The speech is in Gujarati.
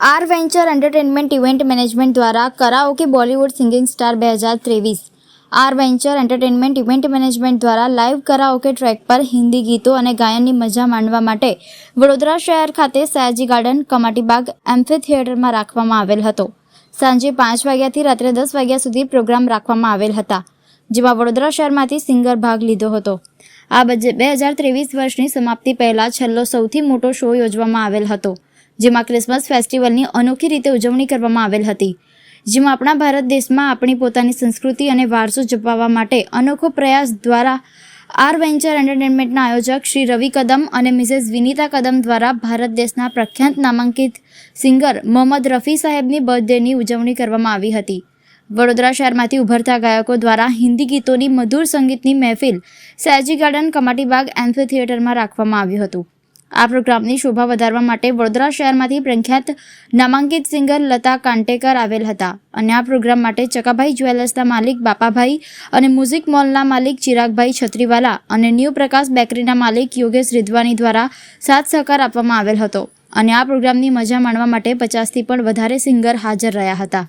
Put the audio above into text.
R venture entertainment event management દ્વારા કરાઓકે બોલિવૂડ સિંગિંગ સ્ટાર બે હજાર ત્રેવીસ. R venture entertainment event management દ્વારા લાઇવ કરાઓકે ટ્રેક પર હિન્દી ગીતો અને ગાયનની મજા માણવા માટે વડોદરા શહેર ખાતે સયાજી ગાર્ડન કમાટીબાગ એમ્ફી થિયેટરમાં રાખવામાં આવેલ હતો. સાંજે પાંચ વાગ્યાથી રાત્રે દસ વાગ્યા સુધી પ્રોગ્રામ રાખવામાં આવેલ હતા. જેમાં વડોદરા શહેરમાંથી સિંગર ભાગ લીધો હતો. આ બજે બે હજાર ત્રેવીસ વર્ષની સમાપ્તિ પહેલાં છેલ્લો સૌથી મોટો શો યોજવામાં આવેલ હતો, જેમાં ક્રિસમસ ફેસ્ટિવલની અનોખી રીતે ઉજવણી કરવામાં આવેલ હતી. જેમાં આપણા ભારત દેશમાં આપણી પોતાની સંસ્કૃતિ અને વારસો જપાવવા માટે અનોખો પ્રયાસ દ્વારા આર વેન્ચર એન્ટરટેનમેન્ટના આયોજક શ્રી રવિ કદમ અને મિસેસ વિનીતા કદમ દ્વારા ભારત દેશના પ્રખ્યાત નામાંકિત સિંગર મોહમ્મદ રફી સાહેબની બર્થડેની ઉજવણી કરવામાં આવી હતી. વડોદરા શહેરમાંથી ઉભરતા ગાયકો દ્વારા હિન્દી ગીતોની મધુર સંગીતની મહેફિલ સયાજી ગાર્ડન કમાટીબાગ એમ્ફી થિયેટરમાં રાખવામાં આવ્યું હતું. આ પ્રોગ્રામની શોભા વધારવા માટે વડોદરા શહેરમાંથી પ્રખ્યાત નામાંકિત સિંગર લતા કાંટેકર આવેલ હતા અને આ પ્રોગ્રામ માટે ચકાભાઈ જ્વેલર્સના માલિક બાપાભાઈ અને મ્યુઝિક મોલના માલિક ચિરાગભાઈ છત્રીવાલા અને ન્યૂ પ્રકાશ બેકરીના માલિક યોગેશ રિધવાની દ્વારા સાથ સહકાર આપવામાં આવેલ હતો. અને આ પ્રોગ્રામની મજા માણવા માટે પચાસથી પણ વધારે સિંગર હાજર રહ્યા હતા.